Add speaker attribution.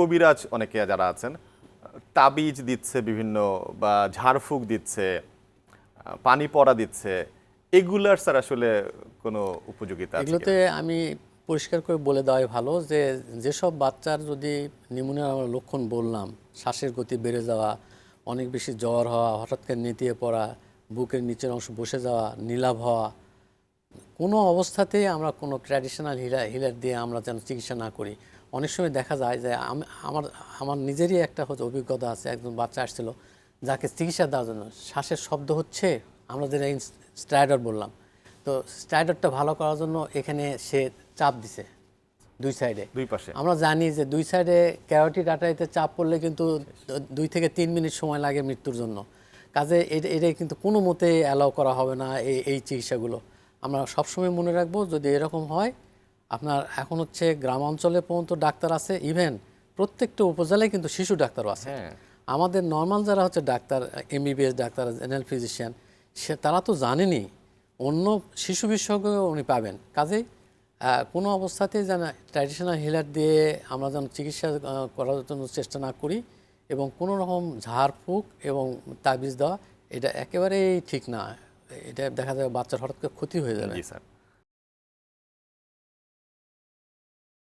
Speaker 1: কবিরাজ অনেকে যারা আছেন তাবিজ দিচ্ছে বিভিন্ন বা ঝাড়ফুঁক দিচ্ছে পানি পড়া দিচ্ছে এগুলার স্যার আসলে কোনো উপযোগিতা
Speaker 2: এগুলোতে আমি পরিষ্কার করে বলে দেওয়াই ভালো যে যেসব বাচ্চার যদি নিউমোনিয়ার আমরা লক্ষণ বললাম শ্বাসের গতি বেড়ে যাওয়া অনেক বেশি জ্বর হওয়া হঠাৎ করে নেতিয়ে পড়া বুকের নিচের অংশ বসে যাওয়া নীলাভ হওয়া কোনো অবস্থাতেই আমরা কোনো ট্র্যাডিশনাল হিলার হিলার দিয়ে আমরা যেন চিকিৎসা না করি। অনেক সময় দেখা যায় যে আমি আমার আমার নিজেরই একটা হচ্ছে অভিজ্ঞতা আছে। একজন বাচ্চা আসছিল যাকে চিকিৎসা দেওয়ার জন্য শ্বাসের শব্দ হচ্ছে আমরা যেটা স্ট্রাইডার বললাম। তো স্ট্রাইডারটা ভালো করার জন্য এখানে সে চাপ দিছে দুই সাইডে।
Speaker 1: দুই পাশে।
Speaker 2: আমরা জানি যে দুই সাইডে ক্যারোটি ডাটাইতে চাপ পড়লে কিন্তু দুই থেকে তিন মিনিট সময় লাগে মৃত্যুর জন্য। কাজে এটা এটা কিন্তু কোনো মতে অ্যালাউ করা হবে না এই এই চিকিৎসাগুলো। আমরা সবসময় মনে রাখব যদি এরকম হয় আপনার এখন হচ্ছে গ্রাম অঞ্চলে পর্যন্ত ডাক্তার আছে ইভেন প্রত্যেকটা উপজেলায় কিন্তু শিশু ডাক্তারও আছে।
Speaker 1: হ্যাঁ।
Speaker 2: আমাদের নর্মাল যারা হচ্ছে doctor MBBS doctor general physician সে তারা তো জানেনই অন্য শিশু বিশেষজ্ঞ উনি পাবেন। কাজেই কোনো অবস্থাতেই যেন ট্র্যাডিশনাল হিলার দিয়ে আমরা যেন চিকিৎসা করার জন্য চেষ্টা না করি এবং কোনো রকম ঝাড়ফুঁক এবং তাবিজ দেওয়া এটা একেবারেই ঠিক না। এটা দেখা যাবে বাচ্চার হঠাৎ করে ক্ষতি হয়ে যাবে।
Speaker 1: স্যার।